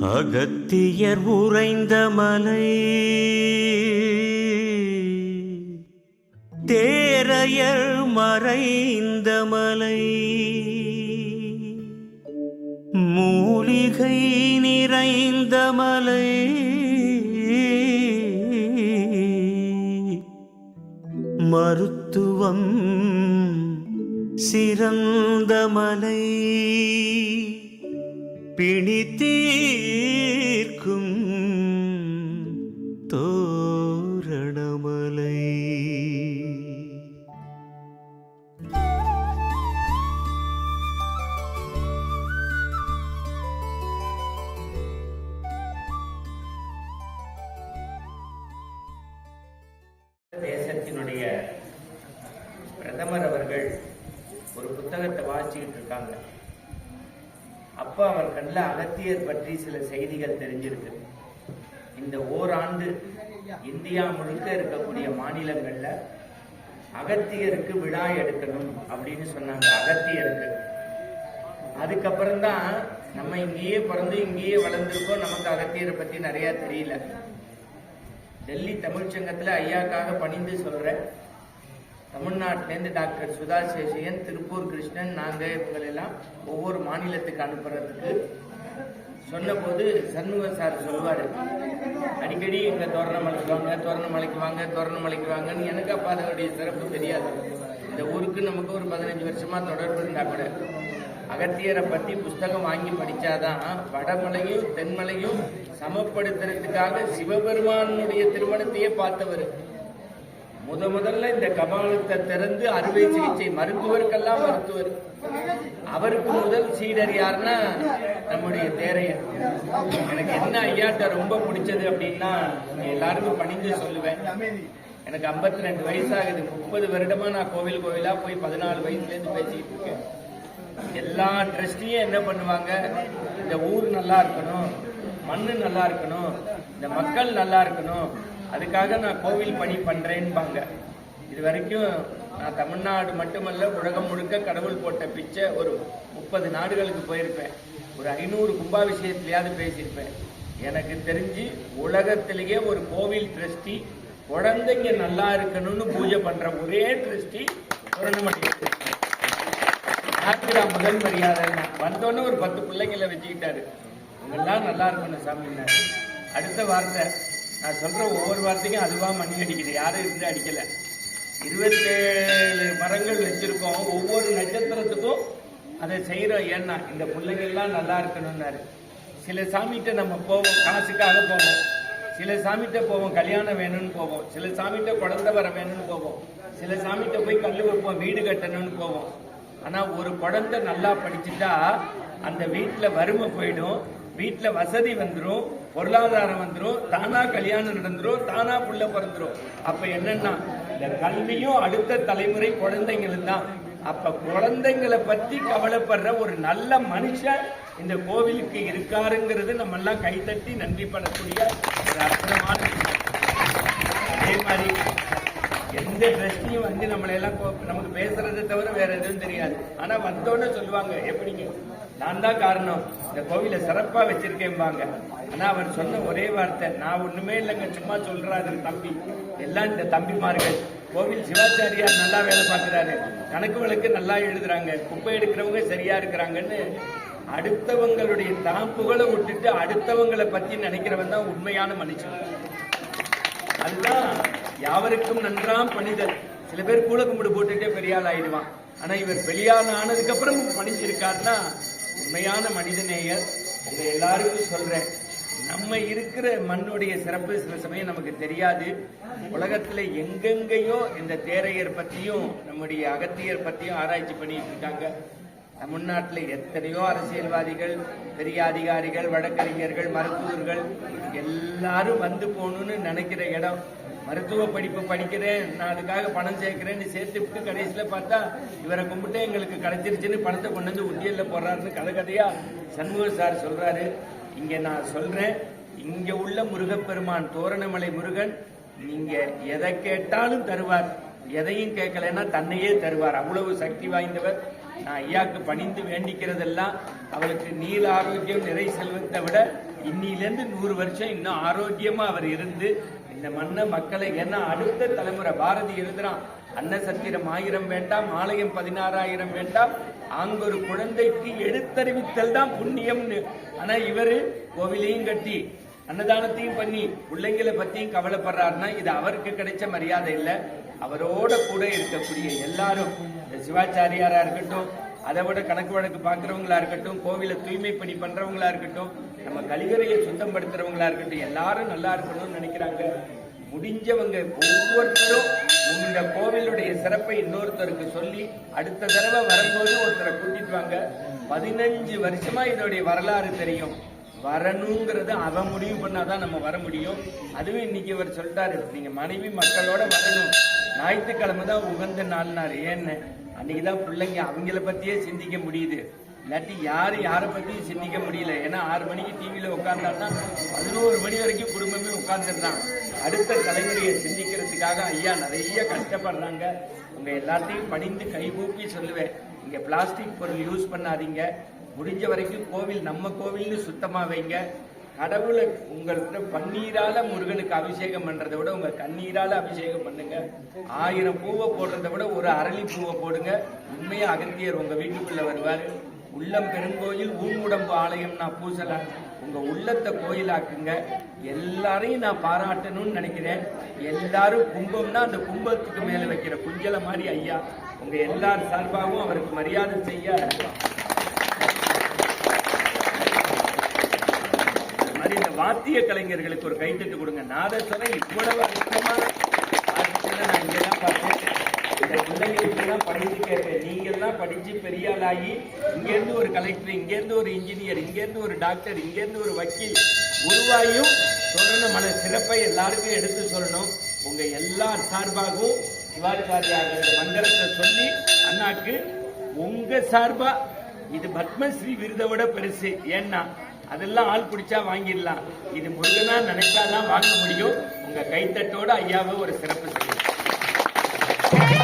அகத்தியர் உறைந்த மலை. தேரையர் மறைந்த மலை. மூலிகை நிறைந்த மலை. மருத்துவம் சிறந்த மலை. பிணி தீர்க்கும் தோரணமலை. தேசத்தினுடைய பிரதமர் அவர்கள் ஒரு புத்தகத்தை வாசிக்கிட்டு இருக்காங்க. அப்போ அவர் கண்ணில் அகத்தியர் பற்றி சில செய்திகள் தெரிஞ்சிருக்கு. இந்த ஓராண்டு இந்தியா முழுக்க இருக்கக்கூடிய மாநிலங்கள்ல அகத்தியருக்கு விழா எடுக்கணும் அப்படின்னு சொன்னாங்க அகத்தியருக்கு. அதுக்கப்புறம்தான் நம்ம இங்கேயே பிறந்து இங்கேயே வளர்ந்துருக்கோம். நமக்கு அகத்தியரை பத்தி நிறைய தெரியல. டெல்லி தமிழ்ச்சங்கத்துல ஐயாக்காக பணிந்து சொல்றேன் தமிழ்நாட்டிலேருந்து டாக்டர் சுதா சேஷையன் திருப்பூர் கிருஷ்ணன் நாங்க இவங்களெல்லாம் ஒவ்வொரு மாநிலத்துக்கு அனுப்புறதுக்கு சொன்னபோது சண்முகம் சார் சொல்லுவாரு அடிக்கடி இங்கே தோரணமலைக்கு வாங்க தோரணமலைக்கு வாங்க தோரணமலைக்கு வாங்கன்னு எனக்கு அப்போ அதனுடைய சிறப்பு தெரியாது. இந்த ஊருக்கு நமக்கு ஒரு பதினஞ்சு வருஷமாக தொடர்பு இருந்தால் கூட. அகத்தியரை பற்றி புஸ்தகம் வாங்கி படித்தாதான் வடமலையும் தென்மலையும் சமப்படுத்துறதுக்காக சிவபெருமானுடைய திருமணத்தையே பார்த்தவர். முத முதல்ல இந்த கபாலத்தை திறந்து அறுவை சிகிச்சை மருத்துவருக்கெல்லாம் மருத்துவர். அவருக்கு முதல் சீடர் யாருன்னா நம்முடைய தேரையர் எனக்கு என்ன ஐயாட்ட ரொம்ப பிடிச்சது அப்படின்னா எல்லாருக்கும் பணிந்து சொல்லுவேன். எனக்கு 52 ரெண்டு வயசாகுது. முப்பது வருடமா நான் கோவில் கோவிலா போய் பதினாலு வயசுல இருந்து பேசிக்கிட்டு இருக்கேன். எல்லா ட்ரஸ்டியும் என்ன பண்ணுவாங்க? இந்த ஊர் நல்லா இருக்கணும் மண்ணு நல்லா இருக்கணும் இந்த மக்கள் நல்லா இருக்கணும் அதுக்காக நான் கோவில் பணி பண்றேன்பாங்க. இது வரைக்கும் நான் தமிழ்நாடு மட்டுமல்ல உலகம் முழுக்க கடவுள் போட்ட பிச்சை ஒரு முப்பது நாடுகளுக்கு போயிருப்பேன். ஒரு ஐநூறு கும்பாபிஷேகத்திலேயாவது பேசியிருப்பேன். எனக்கு தெரிஞ்சு உலகத்திலேயே ஒரு கோவில் ட்ரஸ்டி குழந்தைங்க நல்லா இருக்கணும்னு பூஜை பண்ற ஒரே ட்ரஸ்டி சுரண்டமட்டி ஆத்திரா முதல் மரியாதை. வந்தோடனே ஒரு பத்து பிள்ளைங்களை வச்சுக்கிட்டாரு. இவங்கெல்லாம் நல்லா இருக்கணும் சாமினார் அடுத்த வார்த்தை நான் சொல்ற ஒவ்வொரு வார்த்தைக்கும் அதுவா மணி அடிக்குது. யாரும் இருந்து அடிக்கல. இருபத்தேழு மரங்கள் வச்சிருக்கோம். ஒவ்வொரு நட்சத்திரத்துக்கும் அதை செய்யறோம் ஏன்னா இந்த பிள்ளைங்கள்லாம் நல்லா இருக்கணும்னாரு. சில சாமிகிட்ட நம்ம போவோம் காசுக்காக போவோம். சில சாமிகிட்ட போவோம் கல்யாணம் வேணும்னு போவோம். சில சாமிகிட்ட குழந்தை வர வேணும்னு போவோம். சில சாமிகிட்ட போய் கல் வைப்போம் வீடு கட்டணும்னு போவோம். ஆனா ஒரு குழந்தை நல்லா படிச்சுட்டா அந்த வீட்டுல வறுமை போயிடும் வீட்டுல வசதி வந்துடும் பொருளாதாரம் வந்துடும் தானா கல்யாணம் நடந்துரும் தானா புள்ள பிறந்துரும். அப்ப என்னன்னா இந்த கல்வியும் அடுத்த தலைமுறை குழந்தைங்களும் தான். அப்ப குழந்தைங்களை பத்தி கவலைப்படுற ஒரு நல்ல மனுஷன் இந்த கோவிலுக்கு இருக்காருங்கிறது நம்ம எல்லாம் கைத்தட்டி நன்றி பண்ணக்கூடிய ஒரு அற்புதமான அதே மாதிரி எந்த ட்ரஸ்டியும் வந்து நம்மளை எல்லாம் கோ- நமக்கு பேசுறதை தவிர வேற எதுவும் தெரியாது. ஆனா வந்தோன்னு சொல்லுவாங்க எப்படிங்க? நான் தான் காரணம். இந்த கோவிலை சிறப்பா வச்சிருக்கேன்பாங்க ஆனா அவர் சொன்ன ஒரே வார்த்தை நான் ஒண்ணுமே இல்லைங்க சும்மா சொல்றாரு தம்பி. எல்லாம் இந்த தம்பிமார்கள். கோவில் சிவாச்சாரியார் நல்லா வேலை பார்க்குறாரு. கணக்கு வழக்கு நல்லா எழுதுறாங்க. குப்பை எடுக்கிறவங்க சரியா இருக்கிறாங்கன்னு அடுத்தவங்களுடைய தாப்புகளை விட்டுட்டு அடுத்தவங்களை பத்தி நினைக்கிறவன் தான் உண்மையான மனுஷன். அதுதான் யாவருக்கும் நன்றாம் பணிதல். சில பேர் கூட கும்பிடு போட்டுட்டே பெரியாள் ஆயிடுவான். ஆனா இவர் பெரியாள் ஆனதுக்கு அப்புறம் பணிஞ்சிருக்காருன்னா உண்மையான மனிதநேயர். உங்க எல்லாருக்கும் சொல்றேன். நம்ம இருக்கிற மண்ணுடைய சிறப்பு சில சமயம் நமக்கு தெரியாது. உலகத்துல எங்கெங்கேயோ இந்த தேரையர் பத்தியும் நம்முடைய அகத்தியர் பத்தியும் ஆராய்ச்சி பண்ணிட்டு இருக்காங்க. தமிழ்நாட்டில் எத்தனையோ அரசியல்வாதிகள் பெரிய அதிகாரிகள் வழக்கறிஞர்கள் மருத்துவர்கள் எல்லாரும் வந்து போகணும்னு நினைக்கிற இடம் மருத்துவ படிப்பு படிக்கிறேன். நான் அதுக்காக பணம் சேர்க்கிறேன்னு சேர்த்துட்டு கடைசியில் பார்த்தா இவரை கும்பிட்டு எங்களுக்கு கிடைச்சிருச்சுன்னு பணத்தை கொண்டு வந்து உண்டியல்ல போடுறாருன்னு கதை சண்முக சார் சொல்றாரு. இங்க நான் சொல்றேன். இங்க உள்ள முருகப்பெருமான் தோரணமலை முருகன் நீங்க எதை கேட்டாலும் தருவார். எதையும் கேட்கலைன்னா தன்னையே தருவார். அவ்வளவு சக்தி வாய்ந்தவர். நான் ஐயாக்கு பணிந்து வேண்டிக்கிறதெல்லாம் அவளுக்கு நீல ஆரோக்கியம் நிறை செல்வத்தை விட இன்னிலேருந்து நூறு வருஷம் இன்னும் ஆரோக்கியமா அவர் இருந்து இந்த மண்ணை மக்களை ஏன்னா அடுத்த தலைமுறை? பாரதி எழுதுறான் அன்ன சத்திரம் ஆயிரம் வேண்டாம் ஆலயம் பதினாறாயிரம் வேண்டாம் ஆங்கொரு குழந்தைக்கு எடுத்தறிவித்தல் தான் புண்ணியம்னு. ஆனா இவரு கோவிலையும் கட்டி அன்னதானத்தையும் பண்ணி பிள்ளைங்களை பத்தியும் கவலைப்படுறாருன்னா இது அவருக்கு கிடைச்ச மரியாதை இல்ல. அவரோட கூட இருக்கக்கூடிய எல்லாரும் இந்த சிவாச்சாரியாரா இருக்கட்டும் அதை விட கணக்கு வழக்கு பார்க்கறவங்களா இருக்கட்டும் கோவிலை தூய்மை பணி பண்றவங்களா இருக்கட்டும் நம்ம கழிவறையை சுத்தப்படுத்துறவங்களா இருக்கட்டும் எல்லாரும் நல்லா இருக்கணும்னு நினைக்கிறாங்க. முடிஞ்சவங்க ஒவ்வொருத்தரும் இந்த கோவிலுடைய சிறப்பை இன்னொருத்தருக்கு சொல்லி அடுத்த தடவை வரும்போது ஒருத்தரை கூட்டிட்டு வாங்க. பதினஞ்சு வருஷமா இதோடைய வரலாறு தெரியும். வரணுங்கிறது அவன் முடிவு பண்ணாதான் நம்ம வர முடியும். அதுவும் இன்னைக்கு இவர் சொல்லிட்டாரு நீங்க மனைவி மக்களோட வரணும். ஞாயிற்றுக்கிழமை தான் உகந்த நாள்னாரு. ஏன்னு? அன்னைக்குதான் பிள்ளைங்க அவங்கள பத்தியே சிந்திக்க முடியுது. இல்லாட்டி யாரு யாரை பத்தியும் சிந்திக்க முடியல. ஏன்னா ஆறு மணிக்கு டிவியில உட்கார்ந்தாருன்னா பதினோரு மணி வரைக்கும் குடும்பமே உட்கார்ந்துருந்தான் அடுத்த தலைமுறையை சிந்திக்கிறதுக்காக ஐயா நிறைய கஷ்டப்படுறாங்க. உங்க எல்லாத்தையும் பணிந்து கைகூப்பி சொல்லுவேன். இங்க பிளாஸ்டிக் பொருள் யூஸ் பண்ணாதீங்க. முடிஞ்ச வரைக்கும் கோவில் நம்ம கோவில்னு சுத்தமா வைங்க. கடவுளை உங்கள்கிட்ட பன்னீரால முருகனுக்கு அபிஷேகம் பண்றதை விட உங்க கண்ணீரால அபிஷேகம் பண்ணுங்க. ஆயிரம் பூவை போடுறதை விட ஒரு அரளி பூவை போடுங்க. உண்மையா அகத்தியர் உங்க வீட்டுக்குள்ள வருவாரு. உள்ளம் பெருங்கோயில் ஊங்குடம்பு ஆலயம் நான் பூசல. உங்க உள்ளத்தை கோயிலாக்குங்க. எல்லாரையும் நான் பாராட்டணும்னு நினைக்கிறேன். எல்லாரும் கும்பம்னா அந்த கும்பத்துக்கு மேல வைக்கிற குஞ்சல மாதிரி ஐயா. உங்க எல்லார் சார்பாகவும் அவருக்கு மரியாதை செய்ய அது மாதிரி இந்த வாத்திய கலைஞர்களுக்கு ஒரு கைத்தட்டு கொடுங்க. நாதஸ்வரம் இவ்வளவு அதிகமா ஆரம்பிச்சதை நான் இங்கதான் பார்த்தேன் இந்த பிள்ளைங்களுக்கு எல்லாம் படிச்சு கேட்பேன் நீங்க எல்லாம் படிச்சு பெரிய ஆளாகி இங்கேருந்து ஒரு கலெக்டர் இங்கேருந்து ஒரு இன்ஜினியர் இங்கேருந்து ஒரு டாக்டர் இங்கேருந்து ஒரு வக்கீல் உருவாயும் சொல்லணும் மன சிறப்பை எல்லாருக்கும் எடுத்து சொல்லணும். உங்க எல்லார் சார்பாகவும் சிவாச்சாரியாக இந்த மந்திரத்தை சொல்லி அண்ணாக்கு உங்க சார்பா இது பத்மஸ்ரீ விருதை விட பெருசு. ஏன்னா அதெல்லாம் ஆள் பிடிச்சா வாங்கிடலாம். இது முருகனா நினைச்சாதான் வாங்க முடியும். உங்க கைத்தட்டோட ஐயாவை ஒரு சிறப்பு செய்யும்